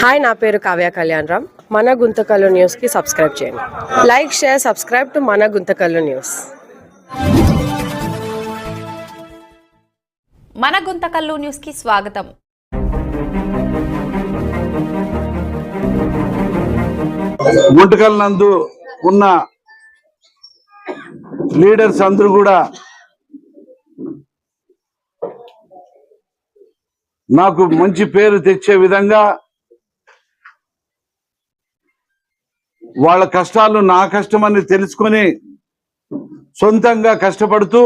Hi నా పేరు కావ్య కళ్యాణ్ రామ్. మన గుంతకల్లు న్యూస్కి సబ్స్క్రైబ్ చేయండి. లైక్ షేర్ సబ్స్క్రైబ్ టు మన గుంతకల్లు న్యూస్. మన గుంతకల్లు న్యూస్కి స్వాగతం. గుంటకల్ నందు ఉన్న లీడర్స్ అందరూ కూడా నాకు మంచి పేరు తెచ్చే విధంగా వాళ్ళ కష్టాలు నా కష్టమని తెలుసుకొని సొంతంగా కష్టపడుతూ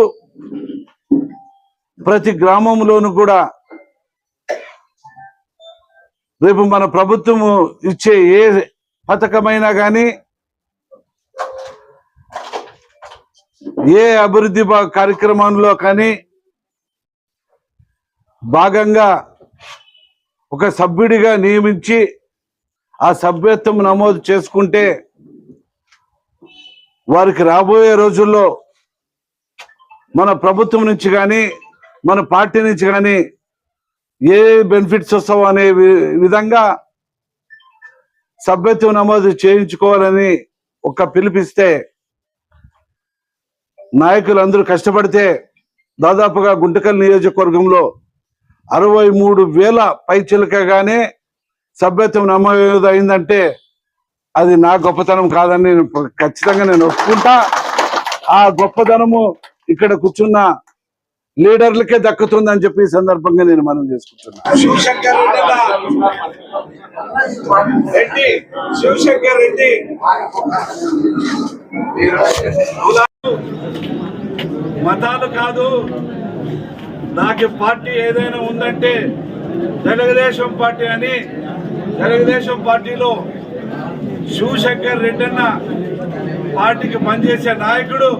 ప్రతి గ్రామంలోనూ కూడా రేపు మన ప్రభుత్వము ఇచ్చే ఏ పథకమైనా కానీ ఏ అభివృద్ధి కార్యక్రమంలో కానీ భాగంగా ఒక సభ్యుడిగా నియమించి ఆ సభ్యత్వం నమోదు చేసుకుంటే వారికి రాబోయే రోజుల్లో మన ప్రభుత్వం నుంచి కానీ మన పార్టీ నుంచి కానీ ఏ బెనిఫిట్స్ వస్తావు అనే వి- విధంగా సభ్యత్వం నమోదు చేయించుకోవాలని ఒక పిలిపిస్తే నాయకులు అందరూ కష్టపడితే దాదాపుగా గుంటకల్ నియోజకవర్గంలో అరవై మూడు వేల పైచిలకగానే సభ్యత్వం నమోదు అయిందంటే అది నా గొప్పతనం కాదని నేను ఖచ్చితంగా నేను ఒప్పుకుంటా. ఆ గొప్పతనము ఇక్కడ కూర్చున్న లీడర్లకే దక్కుతుందని చెప్పి ఈ సందర్భంగా నేను మనం చేసుకుంటున్నా. మతాలు కాదు. నాకు పార్టీ ఏదైనా ఉందంటే తెలుగుదేశం పార్టీ అని తెలుగుదేశం పార్టీలో శివశంకర్ రెడ్డి అన్న పార్టీకి పనిచేసే నాయకుడు.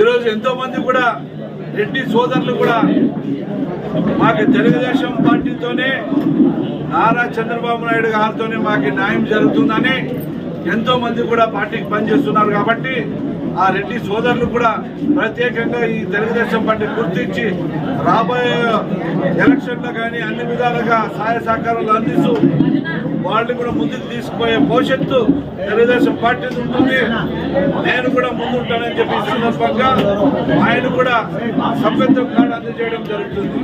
ఈరోజు ఎంతో మంది కూడా రెడ్డి సోదరులు కూడా మాకు తెలుగుదేశం పార్టీతోనే నారా చంద్రబాబు నాయుడు గారితోనే మాకు న్యాయం జరుగుతుందని ఎంతో మంది కూడా పార్టీకి పనిచేస్తున్నారు కాబట్టి ఆ రెడ్డి సోదరులు కూడా ప్రత్యేకంగా ఈ తెలుగుదేశం పార్టీ గుర్తించి రాబోయే ఎలక్షన్లో కానీ అన్ని విధాలుగా సహాయ సహకారాలు అందిస్తూ వాళ్ళని కూడా ముందుకు తీసుకుపోయే భవిష్యత్తు తెలుగుదేశం పార్టీ ఉంటుంది. నేను కూడా ముందుంటానని చెప్పి ఈ సందర్భంగా ఆయన కూడా సభ్యత్వం కార్డు అందజేయడం జరుగుతుంది.